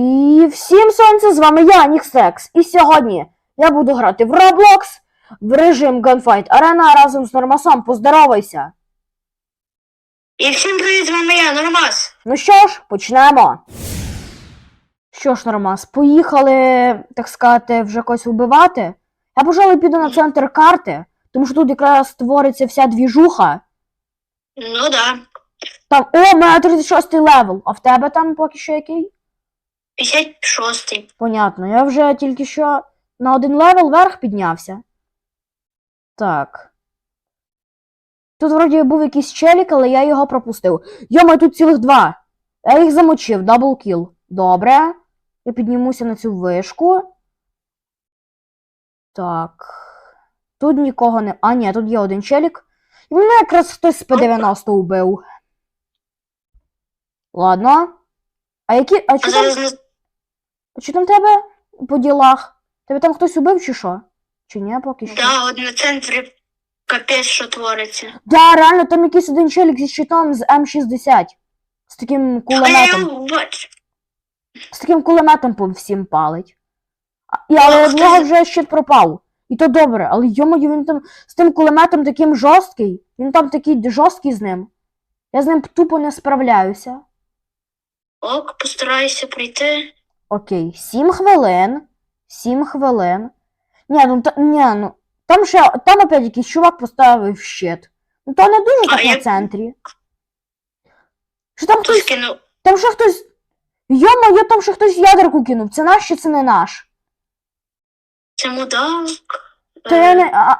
І всім сонце, з вами я, Ніксекс. І сьогодні я буду грати в Roblox в режим Gunfight Arena разом з Нормасом. Поздоровайся. І всім привіт, з вами я, Нормас. Ну що ж, почнемо. Що ж, Нормас, поїхали, так сказати, вже когось вбивати. Я, пожалуй, піду на центр карти, тому що тут якраз створиться вся двіжуха. Ну да. Там, о, у мене 36 левел, а в тебе там поки що який? 56-й. Понятно, я вже тільки що на один левел вверх піднявся. Так. Тут вроді був якийсь челік, але я його пропустив. Йома, тут цілих два. Я їх замочив, даблкіл. Добре. Я піднімуся на цю вишку. Так. Тут нікого не. А, ні, тут є один челік. І мене якраз хтось з П-90 убив. Ладно. А які. А А чи там... зараз не... А Чи там тебе по ділах? Тебе там хтось убив чи що? Чи ні, поки що? Да, от на центрі капець, що твориться. Да, реально, там якийсь один челік зі щитом з М60. З таким А я кулеметом. бачу. З таким кулеметом по всім палить. І, але в нього вже щит пропав. І то добре, але йомою, він там з тим кулеметом таким жорсткий. Він там такий жорсткий з ним. Я з ним тупо не справляюся. Ок, постарайся прийти. Окей, сім хвилин. Сім хвилин. Ні, ну та ні, ну. Там ще там опять якийсь чувак поставив щит. Ну то не дуже А так на центрі. Що там Хтось кинув. Там ще хтось. Йо-моє, там ще хтось ядерку кинув. Це наш чи це не наш? Це мудак. То я не. А...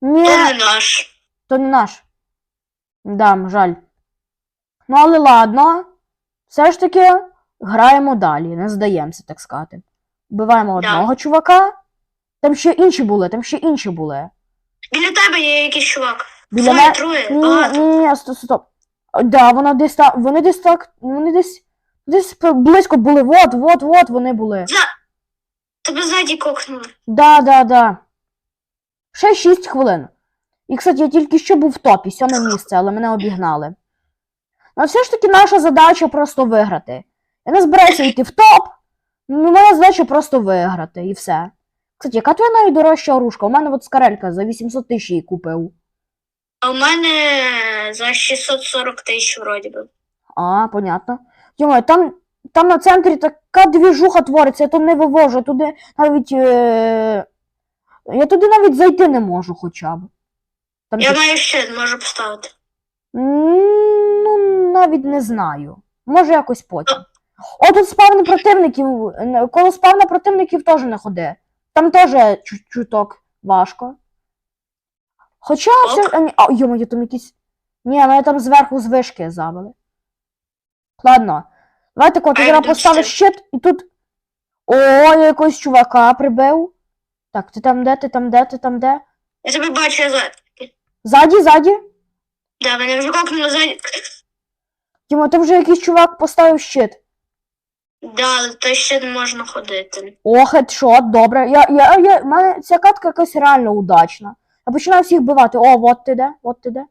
Ні, То не наш. то не наш. Да, жаль. Ну, але ладно. Все ж таки граємо далі, не здаємося, так сказати. Вбиваємо Да. одного чувака. Там ще інші були, там ще інші були. Біля тебе є якийсь чувак. Біля Двоє, мене. троє, Ні, ні, багато. ні, ні, стоп, стоп. Да, вона десь там. Вони десь так. Вони десь. Десь близько були. Вот, вот, вот вони були. Тебе ззаді кокнули. Да, да, да. Ще 6 хвилин. І, кстати, я тільки що був в топі, сьоме місце, але мене обігнали. Ну, все ж таки, наша задача просто виграти. Я не збираюся йти в топ. Ну, моя задача просто виграти, і все. Кстати, яка твоя найдорожча оружка? У мене от скарелька за 800 тисяч її купив. А у мене за 640 тисяч вроді би. А, понятно. Йома, там, там на центрі така двіжуха твориться, я тут не вивожу, я туди навіть. Е... Я туди навіть зайти не можу хоча б. Там Я маю ще, можу поставити. Ну, навіть не знаю. Може, якось потім. О, тут спавни противників. Коло спавна противників теж не ходи. Там теж чу- чуток важко. Хоча Ок. все. А, ні, там якісь. Ні, мене там зверху з вишки забили. Ладно. Давайте кот, ти зараз поставиш щит? і тут. О, я якогось чувака прибив. Так, ти там де, ти там де, ти там де? Я тебе бачу я за. Ззаді, ззаді. Да, мене вже кокнули ззаді. Тімо, там вже якийсь чувак поставив щит. Да, але то ще не можна ходити. О, хедшот, добре. Я, я, я, в мене ця катка якась реально удачна. Я починаю всіх бивати. О, от ти де, от ти де.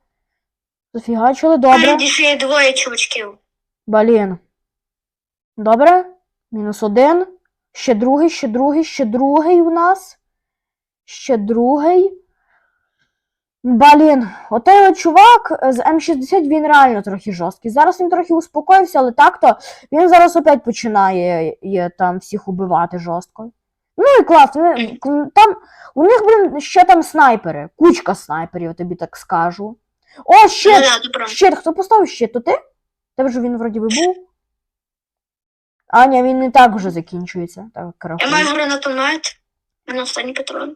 Зафігачили, добре. Там ще є двоє чувачків. Блін. Добре. Мінус один. Ще другий, ще другий, ще другий у нас. Ще другий. Блін, отей от чувак з М60 він реально трохи жорсткий. Зараз він трохи успокоївся, але так-то він зараз опять починає є, там всіх убивати жорстко. Ну і клас, вони- там у них, блін, ще там снайпери. Кучка снайперів, я тобі так скажу. О, щит! Щит, хто поставив щит, то ти? Тебе ж він вроді би був. А, ні, він не так вже закінчується. Так, Я маю гранатомет. Мене останній патрон.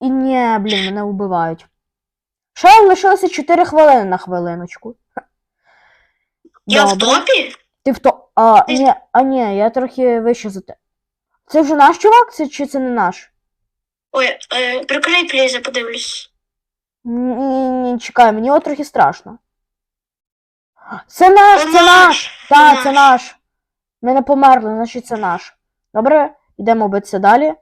І ні, блін, мене вбивають. Ще лишилося 4 хвилини на хвилиночку. Я в топі? Ти в то. А, Ти- ні, а ні, я трохи вище за те. Це вже наш чувак, це, чи це не наш? Ой, е, прикрий, пліз, я подивлюсь. Ні, ні, ні, чекай, мені от трохи страшно. Це наш, Це наш! Так, це наш. наш. Ми не померли, значить це наш. Добре, йдемо битися далі.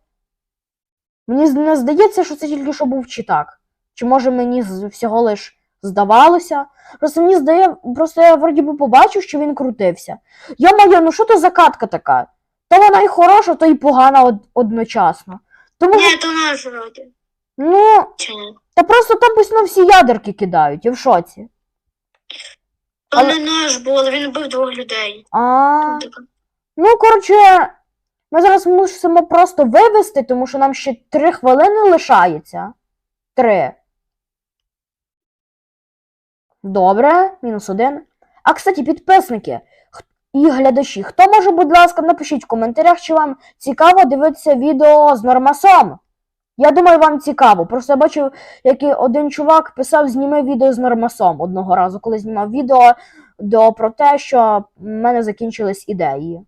Мені з- не здається, що це тільки що був читак. Чи може мені всього лиш здавалося. Просто мені здає, просто я вроді би побачив, що він крутився. Я моя, ну що то за катка така? То вона і хороша, то і погана од- одночасно. Тому, Ні, то наш вроді. ну, Чи ні? та просто там постійно всі ядерки кидають, я в шоці. То Але- не наш був, він вбив двох людей. А, ну, коротше, ми зараз мусимо просто вивести, тому що нам ще три хвилини лишається. Три. Добре, мінус один. А, кстати, підписники і глядачі, хто може, будь ласка, напишіть в коментарях, чи вам цікаво дивитися відео з Нормасом. Я думаю, вам цікаво. Просто я бачив, як один чувак писав, зніми відео з Нормасом одного разу, коли знімав відео до, про те, що в мене закінчились ідеї.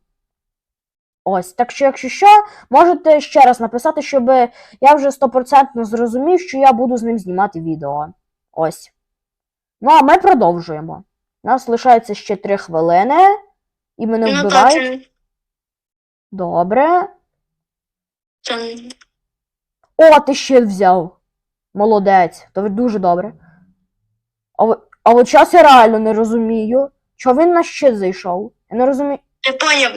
Ось, так що, якщо що, можете ще раз написати, щоб я вже стопроцентно зрозумів, що я буду з ним знімати відео. Ось. Ну, а ми продовжуємо. У нас лишається ще 3 хвилини, і мене Ну вбивають. це, Добре. це О, ти щит взяв. Молодець, то дуже добре. А, от час я реально не розумію. Чого він на щит зайшов? Я не розумію. Ти поняв.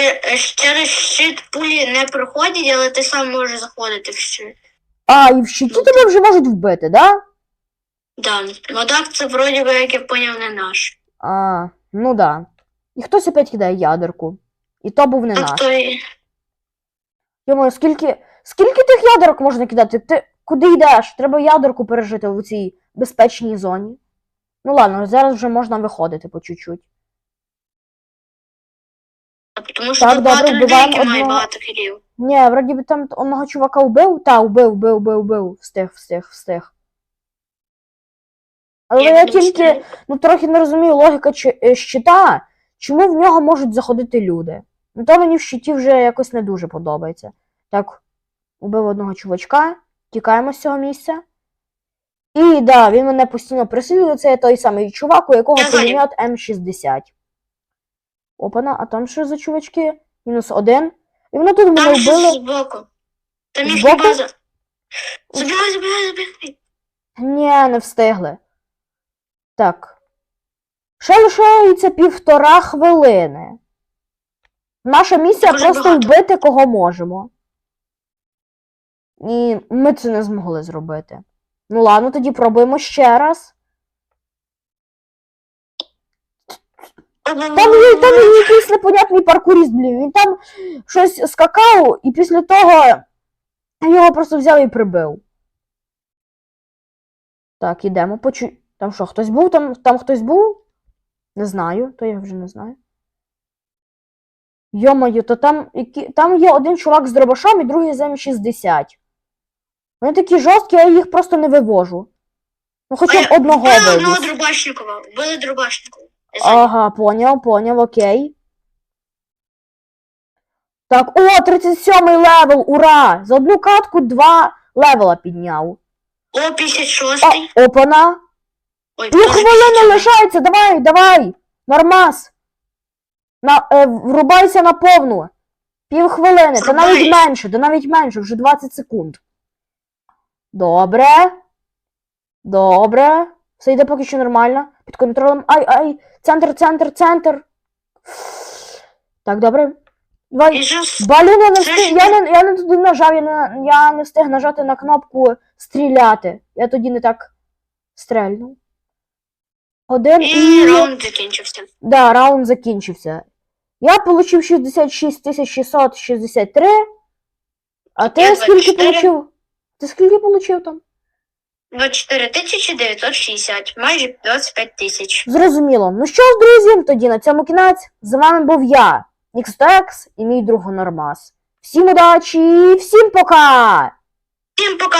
Е, Через щит пулі не проходять, але ти сам можеш заходити в щит. А, і в щиті тебе вже можуть вбити, да? Да. Ну так це вроді би, як я поняв, не наш. А, ну да. І хтось опять кидає ядерку. І то був не наш. Тобто, і- Йому, скільки, скільки тих ядерок можна кидати? Ти куди йдеш? Треба ядерку пережити в цій безпечній зоні. Ну ладно, зараз вже можна виходити по чуть-чуть. тому що Так, тут добре, багато людей, вбиваємо які мають одного. багато кілів. Ні, вроді би там одного чувака вбив. Та, вбив, вбив, вбив, вбив. Встиг, встиг, встиг. Але я, тільки, ну, трохи не розумію логіка е, щита, чому в нього можуть заходити люди. Ну, то мені в щиті вже якось не дуже подобається. Так, убив одного чувачка, тікаємо з цього місця. І да, він мене постійно присилює, це той самий чувак, у якого пулемет М60. Опана, а там що за чувачки? Мінус один. І вони тут мене вбили. збоку. Там Збоку? база. Забігай, забігай, забігай. Ні, не встигли. Так. Ще лишається півтора хвилини. Наша місія Дуже просто багато. вбити кого можемо. І ми це не змогли зробити. Ну ладно, тоді пробуємо ще раз. Там є, там є якийсь непонятний паркуріст, блін. Він там щось скакав, і після того його просто взяв і прибив. Так, ідемо. Почу... Там що, хтось був? Там, там хтось був? Не знаю, то я вже не знаю. Йомаю, то там, які... там є один чувак з дробашом і другий з М60. Вони такі жорсткі, я їх просто не вивожу. Ну, хоча б одного Вбили одного. Дробашникова. Вбили Дробашникова. Ага, поняв, поняв, окей. Так, о, 37 й левел, ура! За одну катку два левела підняв. О, 56-й. Опана. Ой, Дві хвилини лишається, давай, давай. Нормас. На, е, врубайся на повну. Пів хвилини, та навіть менше, та навіть менше, вже 20 секунд. Добре. Добре. Все йде поки що нормально. Під контролем. Ай, ай. Центр, центр, центр. Так, добре. Давай. Блін, я не встиг. Я не, я не туди нажав, я не, я не встиг нажати на кнопку стріляти. Я тоді не так стрельнув. Один і. І раунд закінчився. Да, раунд закінчився. Я получив 66 663. А ти Я скільки 24. получив? Ти скільки получив там? 24 тисячі 960, майже 25 тисяч. Зрозуміло. Ну що ж, друзі, тоді на цьому кінець. З вами був я, Нікстекс і мій друг Нормас. Всім удачі і всім пока! Всім пока!